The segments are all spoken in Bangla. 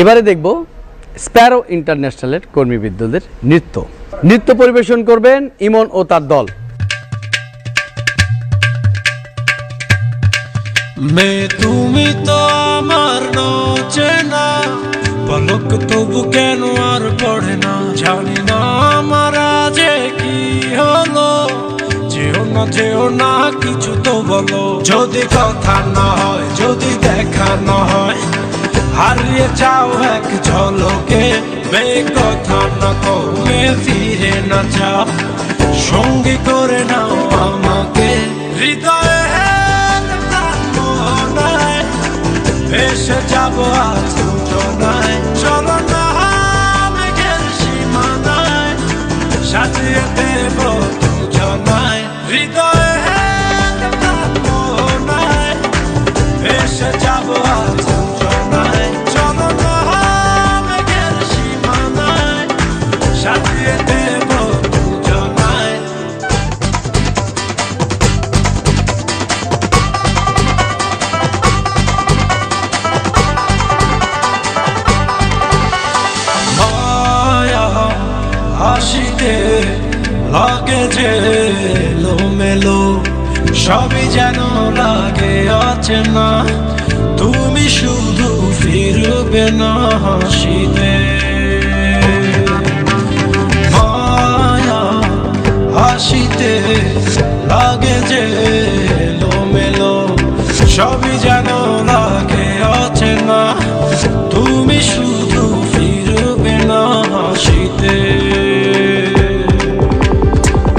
এবারে দেখব স্প্যারো ইন্টারন্যাশনালের কর্মী বিদ্যুতের নৃত্য। নৃত্য পরিবেশন করবেন ইমন ও তার দল। মে তুমি তো আমার চেনা পলক তবু কেন আর পড়ে না? জানি না আমার যে কি হলো, যেও না যেও না, কিছু তো বলো। যদি কথা না হয়, যদি দেখা না হয় হারিয়ে যাও এক ঝলকে মে কথা না কমে ফিরে না যাও। সঙ্গী করে নাও আমাকে, হৃদয়ে ভেসে যাব আজ দুজনায়, চলো না সীমানায়। সাজিয়ে হাসিতে লাগে যে মেলো সবই যেন লাগে আছে না। তুমি শুধু ফিরবে না হাসিতে। লাগে যে মেলো সবই যেন লাগে আছে না তুমি শুধু ফিরবে না হাসিতে।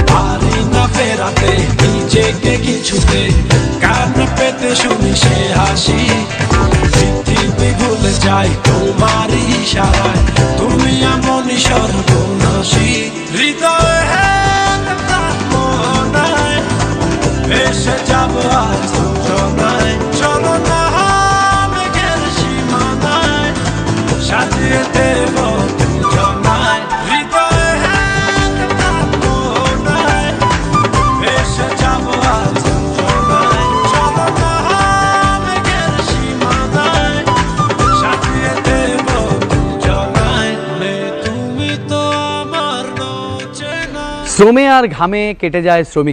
পারি না ফেরাতে, নিজেকে কিছুতে। কান পেতে শুনি সে হাসি। পৃথিবী ভুলে যাই তোমারই ইশারায়। তুমি এমনই সর্বনাশী শ্রমে আর ঘামে কেটে যায় শ্রমিক